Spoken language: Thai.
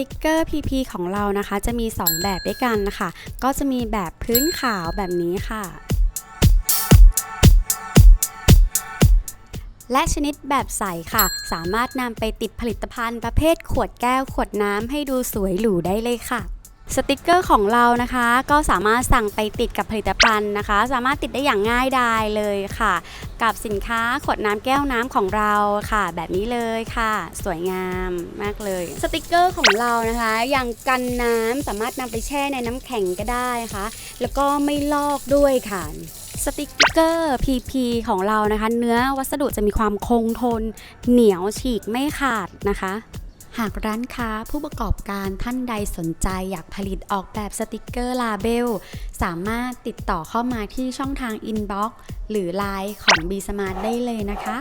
ติกเกอร์ PP ของเรานะคะ จะมี 2 แบบด้วยกันนะคะ ก็จะมีแบบพื้นขาวแบบนี้ค่ะ และชนิดแบบใสค่ะ สามารถนำไปติดผลิตภัณฑ์ประเภทขวดแก้วขวดน้ำให้ดูสวยหรูได้เลยค่ะ สติกเกอร์ของเรานะคะ ก็สามารถสั่งไปติดกับผลิตภัณฑ์นะคะ สามารถติดได้อย่างง่ายดายเลยค่ะ กับสินค้าขวดน้ำแก้วน้ำของเราค่ะ แบบนี้เลยค่ะ สวยงามมากเลย สติกเกอร์ของเรานะคะอย่างกันน้ำสามารถนำไปแช่ในน้ำแข็งก็ได้นะคะ แล้วก็ไม่ลอกด้วยค่ะสติกเกอร์ PP ของเรานะคะ เนื้อวัสดุจะมีความคงทน เหนียวฉีกไม่ขาดนะคะ หากร้านค้าผู้ประกอบการท่านใดสนใจอยากผลิตออกแบบสติกเกอร์ลาเบล สามารถติดต่อเข้ามาที่ช่องทางอินบ็อกซ์หรือไลน์ของ B Smart ได้เลยนะคะ